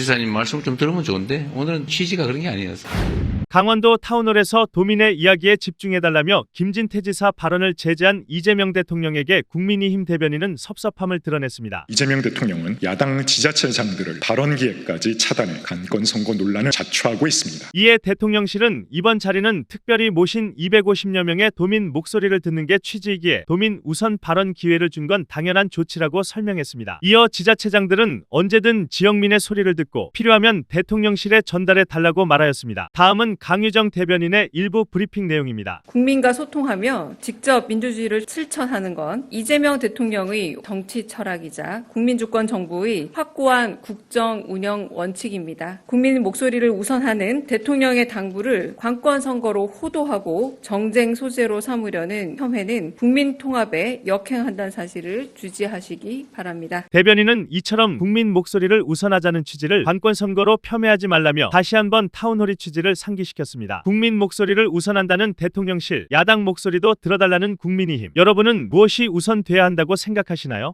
지사님 말씀 좀 들으면 좋은데 오늘은 취지가 그런 게 아니어서. 강원도 타운홀에서 도민의 이야기에 집중해달라며 김진태 지사 발언을 제재한 이재명 대통령에게 국민의힘 대변인은 섭섭함을 드러냈습니다. 이재명 대통령은 야당 지자체장들을 발언 기회까지 차단해 간건 선거 논란을 자초하고 있습니다. 이에 대통령실은 이번 자리는 특별히 모신 250여 명의 도민 목소리를 듣는 게 취지이기에 도민 우선 발언 기회를 준 건 당연한 조치라고 설명했습니다. 이어 지자체장들은 언제든 지역민의 소리를 듣고 필요하면 대통령실에 전달해 달라고 말하였습니다. 다음은 강유정 대변인의 일부 브리핑 내용입니다. 국민과 소통하며 직접 민주주의를 실천하는 건 이재명 대통령의 정치 철학이자 국민주권 정부의 확고한 국정 운영 원칙입니다. 국민 목소리를 우선하는 대통령의 당부를 관권 선거로 호도하고 정쟁 소재로 삼으려는 혐의는 국민 통합에 역행한다는 사실을 주지하시기 바랍니다. 대변인은 이처럼 국민 목소리를 우선하자는 취지를 관권 선거로 폄훼하지 말라며 다시 한번 타운홀이 취지를 상기 시켰습니다. 국민 목소리를 우선한다는 대통령실, 야당 목소리도 들어달라는 국민의힘. 여러분은 무엇이 우선돼야 한다고 생각하시나요?